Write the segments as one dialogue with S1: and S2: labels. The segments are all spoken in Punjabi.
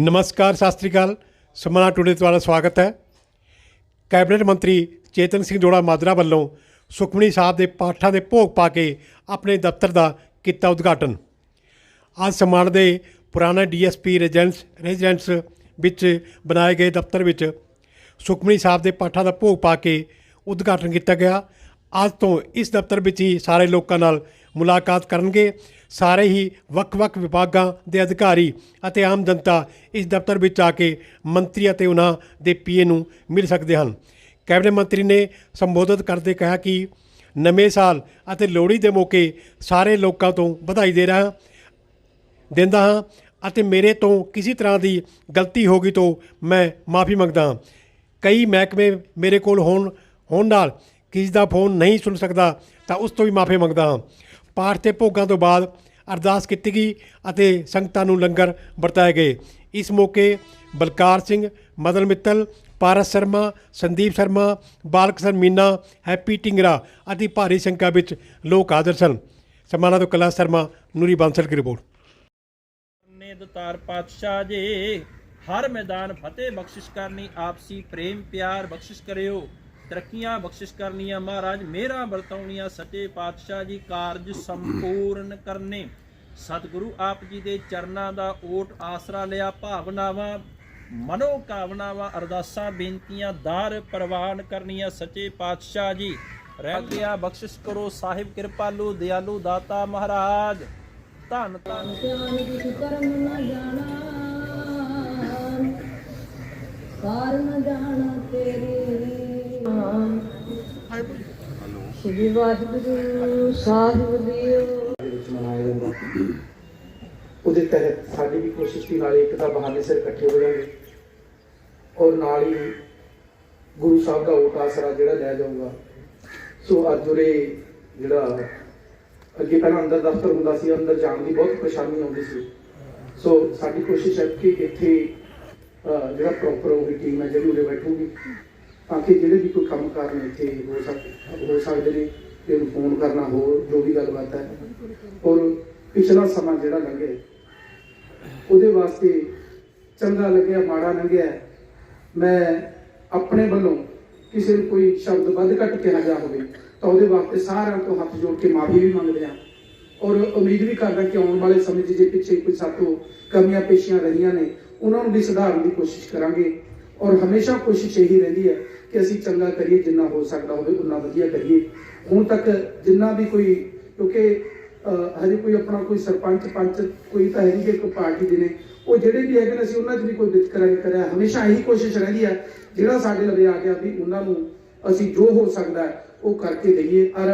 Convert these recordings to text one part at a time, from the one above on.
S1: ਨਮਸਕਾਰ, ਸਤਿ ਸ੍ਰੀ ਅਕਾਲ। ਸਮਨਾ ਟੁਡੇ ਤੁਹਾਡਾ ਸਵਾਗਤ ਹੈ। ਕੈਬਨਿਟ ਮੰਤਰੀ ਚੇਤਨ ਸਿੰਘ ਜੋੜਾ ਮਾਜਰਾ ਵੱਲੋਂ ਸੁਖਮਨੀ ਸਾਹਿਬ ਦੇ ਪਾਠਾਂ ਦੇ ਭੋਗ ਪਾ ਕੇ ਆਪਣੇ ਦਫ਼ਤਰ ਦਾ ਕੀਤਾ ਉਦਘਾਟਨ। ਅੱਜ ਸਮਾਣ ਦੇ ਪੁਰਾਣਾ ਡੀਐਸਪੀ ਰੈਜ਼ੀਡੈਂਸ ਰੈਜ਼ੀਡੈਂਸ ਵਿੱਚ ਬਣਾਏ ਗਏ ਦਫ਼ਤਰ ਵਿੱਚ ਸੁਖਮਨੀ ਸਾਹਿਬ ਦੇ ਪਾਠਾਂ ਦਾ ਭੋਗ ਪਾ ਕੇ ਉਦਘਾਟਨ ਕੀਤਾ ਗਿਆ। ਅੱਜ ਤੋਂ ਇਸ ਦਫ਼ਤਰ ਵਿੱਚ ਹੀ ਸਾਰੇ ਲੋਕਾਂ ਨਾਲ ਮੁਲਾਕਾਤ ਕਰਨਗੇ। ਸਾਰੇ ਹੀ ਵੱਖ-ਵੱਖ ਵਿਭਾਗਾਂ ਦੇ ਅਧਿਕਾਰੀ ਅਤੇ ਆਮ ਜਨਤਾ ਇਸ ਦਫ਼ਤਰ ਵਿੱਚ ਆ ਕੇ ਮੰਤਰੀ ਅਤੇ ਉਹਨਾਂ ਦੇ ਪੀਏ ਨੂੰ ਮਿਲ ਸਕਦੇ ਹਨ। ਕੈਬਨਿਟ ਮੰਤਰੀ ਨੇ ਸੰਬੋਧਿਤ ਕਰਦੇ ਕਿਹਾ ਕਿ ਨਵੇਂ ਸਾਲ ਅਤੇ ਲੋਹੜੀ ਦੇ ਮੌਕੇ ਸਾਰੇ ਲੋਕਾਂ ਤੋਂ ਵਧਾਈ ਦੇ ਰਿਹਾ ਦਿੰਦਾ ਹਾਂ ਅਤੇ ਮੇਰੇ ਤੋਂ ਕਿਸੇ ਤਰ੍ਹਾਂ ਦੀ ਗਲਤੀ ਹੋ ਗਈ ਤੋਂ ਮੈਂ ਮਾਫੀ ਮੰਗਦਾ ਹਾਂ। ਕਈ ਮਹਿਕਮੇ ਮੇਰੇ ਕੋਲ ਹੋਣ ਹੋਣ ਨਾਲ ਕਿਸੇ ਦਾ ਫੋਨ ਨਹੀਂ ਸੁਣ ਸਕਦਾ ਤਾਂ ਉਸ ਤੋਂ ਵੀ ਮਾਫੀ ਮੰਗਦਾ ਹਾਂ। ਪਾਠ ਤੇ ਭੋਗਾਂ ਤੋਂ ਬਾਅਦ ਅਰਦਾਸ ਕੀਤੀ ਗਈ ਅਤੇ ਸੰਗਤਾਂ ਨੂੰ ਲੰਗਰ ਵਰਤਾਏ ਗਏ। ਇਸ ਮੌਕੇ ਬਲਕਾਰ ਸਿੰਘ, ਮਦਨ ਮਿੱਤਲ, ਪਾਰਸ ਸ਼ਰਮਾ, ਸੰਦੀਪ ਸ਼ਰਮਾ, ਬਾਲਕ ਸਰ ਮੀਨਾ, ਹੈਪੀ ਟਿੰਗਰਾ ਅਤੇ ਭਾਰੀ ਸੰਖਿਆ ਵਿੱਚ ਲੋਕ ਹਾਜ਼ਰ ਸਨ। ਸਮਾਨਾ ਤੋਂ ਕਲਾ ਸ਼ਰਮਾ, ਨੂਰੀ ਬਾਂਸਲ ਦੀ ਰਿਪੋਰਟ।
S2: ਨੇ ਦਤਾਰ ਪਾਤਸ਼ਾਹ ਜੀ, ਹਰ ਮੈਦਾਨ ਫਤਿਹ ਬਖਸ਼ਿਸ਼ ਕਰਨੀ, ਆਪਸੀ ਪ੍ਰੇਮ ਪਿਆਰ ਬਖਸ਼ਿਸ਼ ਕਰਿਓ। ਤਰੱਕੀਆਂ, ਬਖਸ਼ਿਸ਼ ਕਰਨੀਆਂ ਮਹਾਰਾਜ ਮੇਰਾ ਵਰਤਾਉਣੀਆਂ ਸੱਚੇ ਪਾਤਸ਼ਾਹ ਜੀ ਕਾਰਜ ਸੰਪੂਰਨ ਕਰਨੇ। ਸਤਿਗੁਰੂ ਆਪ ਜੀ ਦੇ ਚਰਨਾਂ ਦਾ ਓਟ ਆਸਰਾ ਲਿਆ, ਭਾਵਨਾਵਾਂ ਮਨੋ ਕਾਮਨਾਵਾਂ ਅਰਦਾਸਾਂ, ਬੇਨਤੀਆਂ, ਦਾਰ ਪ੍ਰਵਾਨ ਕਰਨੀਆਂ ਸੱਚੇ ਪਾਤਸ਼ਾਹ ਜੀ। ਰਹਿਤਿਆ ਬਖਸ਼ਿਸ਼ ਕਰੋ ਸਾਹਿਬ ਕਿਰਪਾਲੂ, ਦਿਆਲੂ ਦਾਤਾ ਮਹਾਰਾਜ। ਧੰਨ ਧੰਨ।
S3: ਕਰਮ ਨ ਜਾਣਾ ਕਾਰ ਜਾਣਾ ਤੇਰੀ ਸ਼੍ਰੀ ਵਾਹਿਗੁਰੂ ਸਾਹਿਬ ਜੀਓ
S4: ਵਿੱਚ ਮਨਾਇਆ ਜਾਂਦਾ ਉਹਦੇ ਤਹਿਤ ਸਾਡੀ ਵੀ ਕੋਸ਼ਿਸ਼ ਸੀ ਨਾਲੇ ਇੱਕ ਤਾਂ ਬਹਾਨੇ ਸਿਰ ਇਕੱਠੇ ਹੋ ਜਾਣਗੇ ਔਰ ਨਾਲ ਹੀ ਗੁਰੂ ਸਾਹਿਬ ਦਾ ਓਟ ਆਸਰਾ ਜਿਹੜਾ ਲੈ ਜਾਊਗਾ। ਸੋ ਅੱਜ ਉਰੇ ਜਿਹੜਾ ਅੱਗੇ ਪਹਿਲਾਂ ਅੰਦਰ ਦਫ਼ਤਰ ਹੁੰਦਾ ਸੀ, ਅੰਦਰ ਜਾਣ ਦੀ ਬਹੁਤ ਪਰੇਸ਼ਾਨੀ ਆਉਂਦੀ ਸੀ। ਸੋ ਸਾਡੀ ਕੋਸ਼ਿਸ਼ ਹੈ ਕਿ ਇੱਥੇ ਜਿਹੜਾ ਪ੍ਰੋਪਰ ਉਹ ਟੀਮ ਹੈ, ਜਿਹੜੀ ਉਰੇ ਬੈਠੂਗੀ। ਤਾਂ ਕਿ ਜਿਹੜੇ ਵੀ ਕੋਈ ਕੰਮ ਕਰਨ ਇੱਥੇ, ਹੋ ਸਕ, ਹੋ ਸਕਦੇ ਨੇ, ਤੇ ਉਹਨੂੰ ਫੋਨ ਕਰਨਾ ਹੋਰ, ਜੋ ਵੀ ਗੱਲਬਾਤ ਹੈ। ਔਰ ਪਿਛਲਾ ਸਮਾਂ ਜਿਹੜਾ ਲੰਘਿਆ, ਉਹਦੇ ਵਾਸਤੇ ਚੰਗਾ ਲੱਗਿਆ, ਮਾੜਾ ਲੰਘਿਆ। ਮੈਂ ਆਪਣੇ ਵੱਲੋਂ ਕਿਸੇ ਨੂੰ ਕੋਈ ਸ਼ਬਦ ਵੱਧ ਘੱਟ ਕਿਹਾ ਜਾ ਹੋਵੇ, ਤਾਂ ਉਹਦੇ ਵਾਸਤੇ ਸਾਰਿਆਂ ਤੋਂ ਹੱਥ ਜੋੜ ਕੇ ਮਾਫੀ ਵੀ ਮੰਗਦੇ ਹਾਂ ਔਰ ਉਮੀਦ ਵੀ ਕਰਦਾ ਕਿ ਆਉਣ ਵਾਲੇ ਸਮੇਂ 'ਚ ਜੇ ਪਿੱਛੇ ਕੋਈ ਸਾਤੋਂ ਕਮੀਆਂ ਪੇਸ਼ੀਆਂ ਰਹੀਆਂ ਨੇ, ਉਹਨਾਂ ਨੂੰ ਵੀ ਸੁਧਾਰਨ ਦੀ ਕੋਸ਼ਿਸ਼ ਕਰਾਂਗੇ। ਔਰ ਹਮੇਸ਼ਾ ਕੋਸ਼ਿਸ਼ ਇਹੀ ਰਹਿੰਦੀ ਹੈ ਕਿ ਅਸੀਂ ਚੰਗਾ ਕਰੀਏ, ਜਿੰਨਾ ਹੋ ਸਕਦਾ ਹੋਵੇ ਉਨਾ ਵਧੀਆ ਕਰੀਏ। ਹੁਣ ਤੱਕ ਜਿੰਨਾ ਵੀ ਕੋਈ, ਕਿਉਂਕਿ ਹਜੇ ਕੋਈ ਆਪਣਾ ਕੋਈ ਸਰਪੰਚ, ਪੰਚ, ਕੋਈ ਤਾਂ ਹੈ ਨਹੀਂ ਕਿ ਕੋਈ ਪਾਰਟੀ ਦੇ ਨੇ, ਉਹ ਜਿਹੜੇ ਵੀ ਹੈਗੇ ਨੇ, ਅਸੀਂ ਉਹਨਾਂ 'ਚ ਵੀ ਕੋਈ ਵਿਤਕਰਾ ਨਹੀਂ ਕਰਿਆ ਹਮੇਸ਼ਾ ਇਹੀ ਕੋਸ਼ਿਸ਼ ਰਹਿੰਦੀ ਹੈ, ਜਿਹੜਾ ਸਾਡੇ ਲਵੇ ਆ ਗਿਆ ਵੀ ਉਹਨਾਂ ਨੂੰ ਅਸੀਂ ਜੋ ਹੋ ਸਕਦਾ ਉਹ ਕਰਕੇ ਦਈਏ। ਔਰ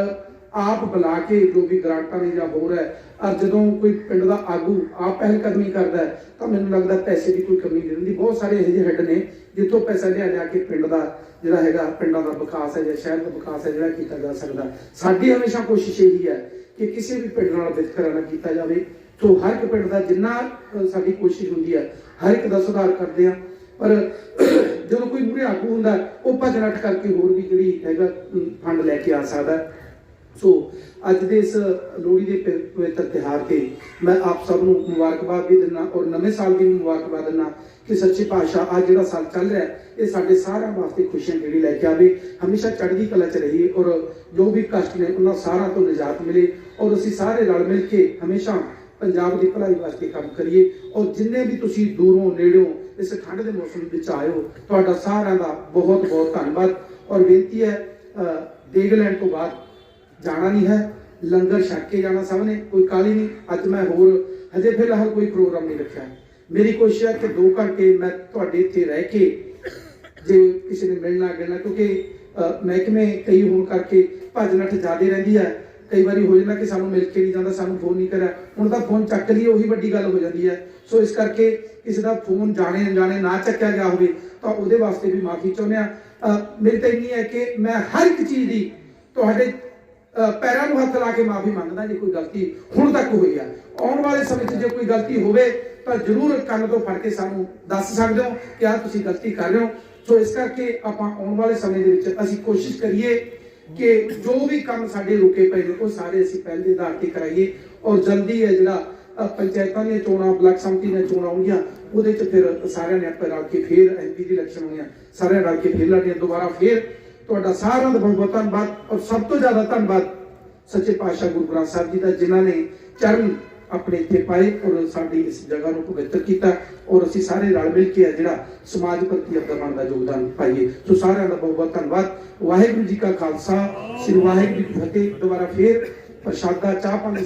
S4: ਆਪ ਬੁਲਾ ਕੇ ਜੋ ਵੀ ਗ੍ਰਾਂਟਾਂ ਨੇ ਜਾਂ ਹੋਰ ਹੈ ਔਰ ਜਦੋਂ ਕੋਈ ਪਿੰਡ ਦਾ ਆਗੂ ਆਪ ਪਹਿਲ ਕਦਮੀ ਕਰਦਾ ਹੈ, ਤਾਂ ਮੈਨੂੰ ਲੱਗਦਾ ਪੈਸੇ ਦੀ ਕੋਈ ਕਮੀ ਨਹੀਂ ਰਹਿੰਦੀ। ਬਹੁਤ ਸਾਰੇ ਇਹੋ ਜਿਹੇ ਹੈੱਡ ਨੇ, ਜਿੱਥੋਂ ਪੈਸਾ ਲਿਆ ਜਾ ਕੇ ਪਿੰਡ ਦਾ ਜਿਹੜਾ ਹੈਗਾ, ਪਿੰਡਾਂ ਦਾ ਵਿਕਾਸ ਹੈ ਜਾਂ ਸ਼ਹਿਰ ਦਾ ਵਿਕਾਸ ਹੈ, ਜਿਹੜਾ ਕੀਤਾ ਜਾ ਸਕਦਾ। ਸਾਡੀ ਹਮੇਸ਼ਾ ਕੋਸ਼ਿਸ਼ ਇਹੀ ਹੈ ਕਿ ਕਿਸੇ ਵੀ ਪਿੰਡ ਨਾਲ ਵਿਤਕਰਾ ਨਾ ਕੀਤਾ ਜਾਵੇ। ਸੋ ਹਰ ਇੱਕ ਪਿੰਡ ਦਾ ਜਿੰਨਾ ਸਾਡੀ ਕੋਸ਼ਿਸ਼ ਹੁੰਦੀ ਹੈ, ਹਰ ਇੱਕ ਦਾ ਸੁਧਾਰ ਕਰਦੇ ਆ ਪਰ ਜਦੋਂ ਕੋਈ ਮੂਰੇ ਆਗੂ ਹੁੰਦਾ, ਉਹ ਭੱਜ ਨੱਠ ਕਰਕੇ ਹੋਰ ਵੀ ਜਿਹੜੀ ਹੈਗਾ ਫੰਡ ਲੈ ਕੇ ਆ ਸਕਦਾ ਸੋ ਅੱਜ ਦੇ ਇਸ ਲੋਹੜੀ ਦੇ ਪਵਿੱਤਰ ਤਿਉਹਾਰ ਤੇ ਮੈਂ ਆਪ ਸਭ ਨੂੰ ਮੁਬਾਰਕਬਾਦ ਵੀ ਦਿੰਦਾ ਔਰ ਨਵੇਂ ਸਾਲ ਦੀ ਵੀ ਮੁਬਾਰਕਬਾਦ ਦਿੰਦਾ ਕਿ ਸੱਚੇ ਪਾਤਸ਼ਾਹ ਅੱਜ ਜਿਹੜਾ ਸਾਲ ਚੱਲ ਰਿਹਾ ਇਹ ਸਾਡੇ ਸਾਰਿਆਂ ਵਾਸਤੇ ਖੁਸ਼ੀਆਂ ਜਿਹੜੀ ਲੈ ਕੇ ਆਵੇ ਹਮੇਸ਼ਾ ਚੜ੍ਹਦੀ ਕਲਾ ਚ ਰਹੀਏ ਔਰ ਜੋ ਵੀ ਕਸ਼ਟ ਨੇ ਉਹਨਾਂ ਸਾਰਿਆਂ ਤੋਂ ਨਿਜਾਤ ਮਿਲੇ ਔਰ ਅਸੀਂ ਸਾਰੇ ਰਲ ਮਿਲ ਕੇ ਹਮੇਸ਼ਾ ਪੰਜਾਬ ਦੀ ਭਲਾਈ ਵਾਸਤੇ ਕੰਮ ਕਰੀਏ ਔਰ ਜਿੰਨੇ ਵੀ ਤੁਸੀਂ ਦੂਰੋਂ ਨੇੜਿਓਂ ਇਸ ਠੰਡ ਦੇ ਮੌਸਮ ਵਿੱਚ ਆਏ ਹੋ ਤੁਹਾਡਾ ਸਾਰਿਆਂ ਦਾ ਬਹੁਤ ਬਹੁਤ ਧੰਨਵਾਦ ਔਰ ਬੇਨਤੀ ਹੈ ਅ, ਲੈਣ ਤੋਂ ਬਾਅਦ ਜਾਣਾ ਨਹੀਂ ਹੈ, ਲੰਗਰ ਛੱਕ ਕੇ ਜਾਣਾ ਸਭ ਨੇ ਕੋਈ ਕਾਲੀ ਨਹੀਂ, ਅੱਜ ਮੈਂ ਹੋਰ ਹਜੇ ਫਿਲਹਾਲ ਕੋਈ ਪ੍ਰੋਗਰਾਮ ਨਹੀਂ ਰੱਖਿਆ। ਮੇਰੀ ਕੋਸ਼ਿਸ਼ ਹੈ ਕਿ 2 ਘੰਟੇ ਮੈਂ ਤੁਹਾਡੇ ਇੱਥੇ ਰਹਿ ਕੇ ਜੇ ਕਿਸੇ ਨੇ ਮਿਲਣਾ, ਗਿਲਣਾ, ਕਿਉਂਕਿ ਮਹਿਕਮੇ ਕਈ ਹੋਣ ਕਰਕੇ ਭੱਜ ਨੱਠ ਜ਼ਿਆਦੇ ਰਹਿੰਦੀ ਹੈ। ਕਈ ਵਾਰੀ ਹੋ ਜਾਂਦਾ ਕਿ ਸਾਨੂੰ ਮਿਲ ਕੇ ਨਹੀਂ ਜਾਂਦਾ, ਸਾਨੂੰ ਫੋਨ ਨਹੀਂ ਕਰਿਆ। ਹੁਣ ਤਾਂ ਫੋਨ ਚੱਕ ਲਈਏ, ਉਹੀ ਵੱਡੀ ਗੱਲ ਹੋ ਜਾਂਦੀ ਹੈ। ਸੋ ਇਸ ਕਰਕੇ ਕਿਸੇ ਦਾ ਫੋਨ ਜਾਣੇ, ਅਣਜਾਣੇ ਨਾ ਚੱਕਿਆ ਗਿਆ ਹੋਵੇ, ਤਾਂ ਉਹਦੇ ਵਾਸਤੇ ਵੀ ਮਾਫੀ ਚਾਹੁੰਦੇ ਆ ਮੇਰੀ ਤਾਂ ਇੰਨੀ ਹੈ ਕਿ ਮੈਂ ਹਰ ਇੱਕ ਚੀਜ਼ ਦੀ ਤੁਹਾਡੇ ਪੈਰਾਂ ਨੂੰ ਹੱਥ ਲਾ ਕੇ ਮਾਫੀ ਮੰਗਦਾ ਜੇ ਕੋਈ ਗਲਤੀ ਹੁਣ ਤੱਕ ਹੋਈ ਆ। ਆਉਣ ਵਾਲੇ ਸਮੇਂ 'ਚ ਜੇ ਕੋਈ ਗਲਤੀ ਹੋਵੇ ਤਾਂ ਜ਼ਰੂਰ ਕੰਨ ਤੋਂ ਫੜ ਕੇ ਸਾਨੂੰ ਦੱਸ ਸਕਦੇ ਹੋ ਕਿ ਆ ਤੁਸੀਂ ਗਲਤੀ ਕਰ ਰਹੇ ਹੋ। ਸੋ ਇਸ ਕਰਕੇ ਆਪਾਂ ਆਉਣ ਵਾਲੇ ਸਮੇਂ ਦੇ ਵਿੱਚ ਅਸੀਂ ਕੋਸ਼ਿਸ਼ ਕਰੀਏ ਕਿ ਜੋ ਵੀ ਕੰਮ ਸਾਡੇ ਰੁਕੇ ਪਏ ਨੇ, ਉਹ ਸਾਰੇ ਅਸੀਂ ਪਹਿਲੇ ਆਧਾਰ ਤੇ ਕਰਾਈਏ ਔਰ ਜਲਦੀ ਹੈ ਜਿਹੜਾ ਪੰਚਾਇਤਾਂ ਦੀਆਂ ਚੋਣਾਂ, ਬਲਾਕ ਸੰਮਤੀ ਦੀਆਂ ਚੋਣਾਂ ਹੋਣਗੀਆਂ ਉਹਦੇ ਚ ਫਿਰ ਸਾਰਿਆਂ ਨੇ ਆਪਾਂ ਰਲ ਕੇ ਫਿਰ ਐਮਪੀ ਦੀ ਇਲੈਕਸ਼ਨ ਹੋਣੀਆਂ ਸਾਰਿਆਂ ਰਲ ਕੇ ਫਿਰ ਲੜੀਆਂ, ਦੁਬਾਰਾ ਫਿਰ ਤੁਹਾਡਾ ਸਾਰਿਆਂ ਦਾ ਬਹੁਤ ਬਹੁਤ ਧੰਨਵਾਦ ਔਰ ਸਭ ਤੋਂ ਜ਼ਿਆਦਾ ਧੰਨਵਾਦ ਸੱਚੇ ਪਾਤਸ਼ਾਹ ਗੁਰੂ ਗ੍ਰੰਥ ਸਾਹਿਬ ਜੀ ਦਾ, ਜਿਨ੍ਹਾਂ ਨੇ ਚਰਨ ਆਪਣੇ ਇੱਥੇ ਪਾਏ ਔਰ ਸਾਡੀ ਇਸ ਜਗ੍ਹਾ ਨੂੰ ਪਵਿੱਤਰ ਕੀਤਾ ਔਰ ਅਸੀਂ ਸਾਰੇ ਰਲ ਮਿਲ ਕੇ ਆ ਜਿਹੜਾ ਸਮਾਜ ਪ੍ਰਤੀ ਆਪਣਾ ਬਣਦਾ ਯੋਗਦਾਨ ਪਾਈਏ। ਸੋ ਸਾਰਿਆਂ ਦਾ ਬਹੁਤ ਬਹੁਤ ਧੰਨਵਾਦ। ਵਾਹਿਗੁਰੂ ਜੀ ਕਾ ਖਾਲਸਾ, ਸ੍ਰੀ ਵਾਹਿਗੁਰੂ ਜੀ ਕੀ ਫਤਿਹ। ਦੁਬਾਰਾ ਫੇਰ ਪ੍ਰਸ਼ਾਦਾ, ਚਾਹ ਪਾਣੀ